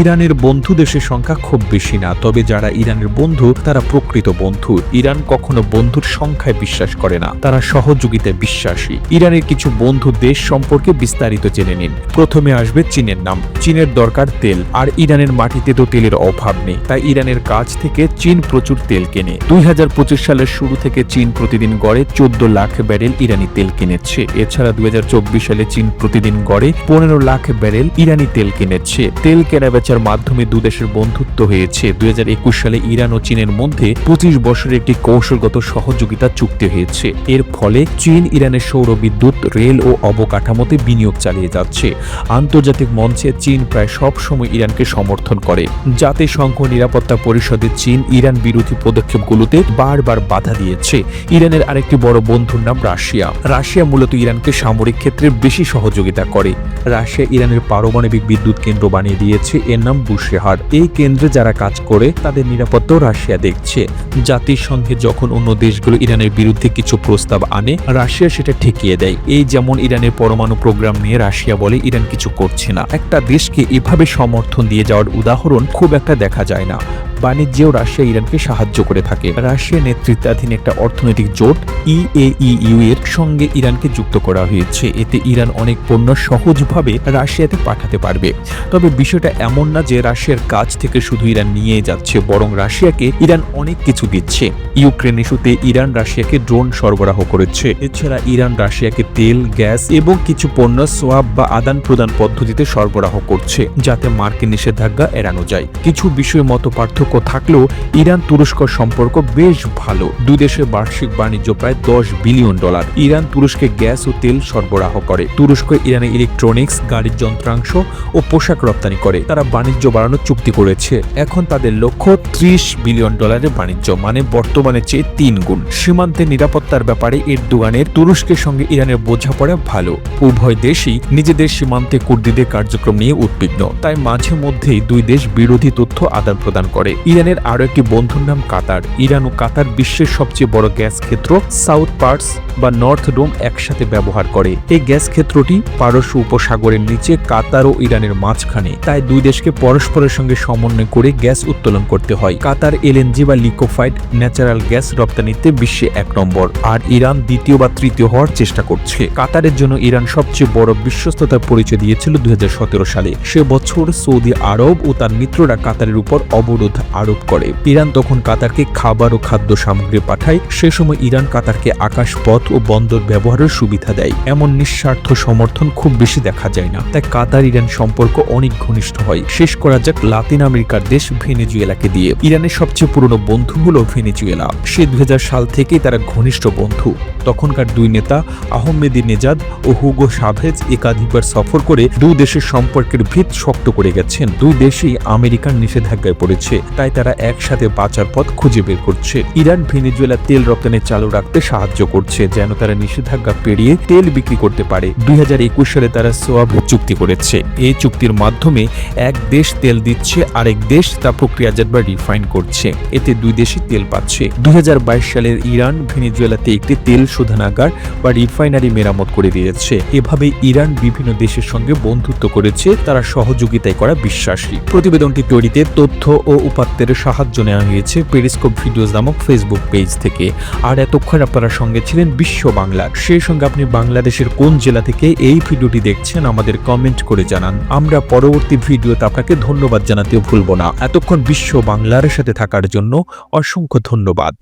ইরানের বন্ধু দেশের সংখ্যা খুব বেশি না, তবে যারা ইরানের বন্ধু, তারা প্রকৃত বন্ধু। ইরান কখনো বন্ধুর সংখ্যায় বিশ্বাস করে না, তারা সহযোগিতায় বিশ্বাসী। ইরানের কিছু বন্ধু দেশ সম্পর্কে বিস্তারিত জেনে নিন। প্রথমে আসবে চীনের নাম। চীনের দরকার তেল, আর ইরানের মাটিতে তো তেলের অভাব নেই, তাই ইরানের কাছ থেকে চীন প্রচুর তেল কেনে। দুই হাজার পঁচিশ সালের শুরু থেকে চীন প্রতিদিন গড়ে চোদ্দ লাখ ব্যারেল ইরানি তেল কিনেছে। এছাড়া দুই হাজার চব্বিশ সালে চীন প্রতিদিন গড়ে পনেরো লাখ ব্যারেল ইরানি তেল কিনেছে। তেল কেনাবেচার মাধ্যমে দুদেশের বন্ধুত্ব হয়েছে। দুই হাজার একুশ সালে ইরান ও চীনের মধ্যে পঁচিশ বছরের একটি কৌশলগত সহযোগিতা চুক্তি হয়েছে। এর ফলে চীন ইরানের সৌর বিদ্যুৎ, রেল ও অবকাঠামোতে বিনিয়োগ চালিয়ে যাচ্ছে। আন্তর্জাতিক মঞ্চে চীন প্রায় সব সময় ইরানকে সমর্থন করে। জাতিসংঘ নিরাপত্তা পরিষদে চীন ইরান বিরোধী পদক্ষেপগুলোতে বারবার বাধা দিয়েছে। ইরানের আরেকটি বড় বন্ধুর নাম রাশিয়া। রাশিয়া মূলত ইরানকে সামরিক ক্ষেত্রে বেশি সহযোগিতা করে। রাশিয়া ইরানের পারমাণবিক বিদ্যুৎ কেন্দ্র বানিয়ে দিয়েছে এর নাম বুশেহার। এই কেন্দ্রে যারা কাজ করে, তাদের নিরাপত্তা রাশিয়া দেখছে। জাতিসংঘে যখন অন্য দেশগুলো ইরানের বিরুদ্ধে কিছু প্রস্তাব আনে, রাশিয়া সেটা ঠেকিয়ে দেয়। এই যেমন ইরানের পরমাণু প্রোগ্রাম নিয়ে রাশিয়া বলে, ইরান কিছু করছে না। একটা দেশকে এভাবে সমর্থন দিয়ে যাওয়ার উদাহরণ খুব একটা দেখা যায় না। বাণিজ্যেও রাশিয়া ইরানকে সাহায্য করে থাকে। রাশিয়া নেতৃত্বাধীন একটা অর্থনৈতিক জোট E ইএইউ এর সঙ্গে ইরানকে যুক্ত করা হয়েছে। এতে ইরান অনেক পণ্য সহজভাবে রাশিয়াতে পাঠাতে পারবে। তবে বিষয়টা এমন না যে রাশিয়ার কাছ থেকে শুধু ইরান নিয়ে যাচ্ছে, বরং রাশিয়াকে ইরান অনেক কিছু দিচ্ছে। ইউক্রেন ইস্যুতে ইরান রাশিয়াকে ড্রোন সরবরাহ করেছে। এছাড়া ইরান রাশিয়াকে তেল, গ্যাস এবং কিছু পণ্য সোয়াব বা আদান প্রদান পদ্ধতিতে সরবরাহ করছে, যাতে মার্কিন নিষেধাজ্ঞা এড়ানো যায়। কিছু বিষয়ে মত পার্থক্য থাকলেও ইরান তুরস্ক সম্পর্ক বেশ ভালো। দুই দেশের বার্ষিক বাণিজ্য প্রায় দশ বিলিয়ন ডলার। ইরান তুরস্কে গ্যাস ও তেল সরবরাহ করে। তুরস্ক ইরানে ইলেকট্রনিক্স গাড়ির যন্ত্রাংশ ও পোশাক রপ্তানি করে। তারা বাণিজ্য বাড়ানোর চুক্তি করেছে। এখন তাদের লক্ষ্য ত্রিশ বিলিয়ন ডলারের বাণিজ্য মানে বর্তমানে চেয়ে তিন গুণ। সীমান্তের নিরাপত্তার ব্যাপারে এরদোগানের তুরস্কের সঙ্গে ইরানের বোঝাপড়া ভালো। উভয় দেশই নিজেদের সীমান্তে কুর্দিদের কার্যক্রম নিয়ে উদ্বিগ্ন। তাই মাঝে মধ্যেই দুই দেশ বিরোধী তথ্য আদান প্রদান করে। ইরানের আরও একটি বন্ধুর নাম কাতার। ইরান ও কাতার বিশ্বের সবচেয়ে বড় গ্যাস ক্ষেত্র সাউথ পার্টস বা নর্থ ডোম একসাথে ব্যবহার করে। এই গ্যাস ক্ষেত্রটি পারস্য উপসাগরের নিচে কাতার ও ইরানের মাঝখানে। তাই দুই দেশকে পরস্পরের সঙ্গে সমন্বয় করে গ্যাস উত্তোলন করতে হয়। কাতার এলএনজি বা লিকোফাইড ন্যাচারাল গ্যাস রপ্তানিতে বিশ্বে এক নম্বর। আর ইরান দ্বিতীয় বা তৃতীয় হওয়ার চেষ্টা করছে। কাতারের জন্য ইরান সবচেয়ে বড় বিশ্বস্ততার পরিচয় দিয়েছিল দুই হাজার সতেরো সালে। সে বছর সৌদি আরব ও তার মিত্ররা কাতারের উপর অবরোধ আরোপ করে। ইরান তখন কাতারকে খাবার ও খাদ্য সামগ্রী পাঠায়। সে সময় ইরান কাতারকে আকাশপথ ও বন্দর ব্যবহারের সুবিধা দেয়। এমন নিঃস্বার্থ সমর্থন খুব বেশি দেখা যায় না। তাই কাতার ইরান সম্পর্ক অনেক ঘনিষ্ঠ হয়। শেষ করা যাক লাতিন আমেরিকার দেশ ভেনেজুয়েলাকে দিয়ে। ইরানের সবচেয়ে পুরনো বন্ধু হল ভেনেজুয়েলা। সে দু হাজার সাল থেকেই তারা ঘনিষ্ঠ বন্ধু। তখনকার দুই নেতা আহমেদি নেজাদ ও হুগো সাভেজ একাধিকবার সফর করে দুই দেশের সম্পর্কের ভিত শক্ত করে গেছেন। দুই দেশই আমেরিকার নিষেধাজ্ঞায় পড়েছে। তাই তারা একসাথে বাঁচার পথ খুঁজে বের করছে। ইরান, ভেনেজুয়েলা তেল রপ্তানি চালু রাখতে সাহায্য করছে, যেন তারা নিষেধাজ্ঞা পেরিয়ে তেল বিক্রি করতে পারে। দুই সালে তারা সোয়াব চুক্তি করেছে। এই চুক্তির মাধ্যমে এক দেশ তেল দিচ্ছে, আরেক দেশ তা প্রক্রিয়াজাত বা রিফাইন করছে। এতে দুই দেশই তেল পাচ্ছে। দুই সালের ইরান, ভেনেজুয়েলাতে একটি তেল শোধনাগার বা রিফাইনারি মেরামত করে দিয়েছে। এভাবে ইরান বিভিন্ন দেশের সঙ্গে বন্ধুত্ব করেছে, তারা সহযোগিতায় করা বিশ্বাসী। প্রতিবেদনটি তৈরিতে তথ্য ও উপাত্তের সাহায্য নেওয়া হয়েছে পেরিস্কোপ ভিডিওস নামক ফেসবুক পেজ থেকে। আর এতক্ষণ আপনারা সঙ্গে ছিলেন বিশ্ব বাংলা। সেই সঙ্গে আপনি বাংলাদেশের কোন জেলা থেকে এই ভিডিওটি দেখছেন আমাদের কমেন্ট করে জানান। আমরা পরবর্তী ভিডিওতে আপনাকে ধন্যবাদ জানাতেও ভুলব না। এতক্ষণ বিশ্ব বাংলার সাথে থাকার জন্য অসংখ্য ধন্যবাদ।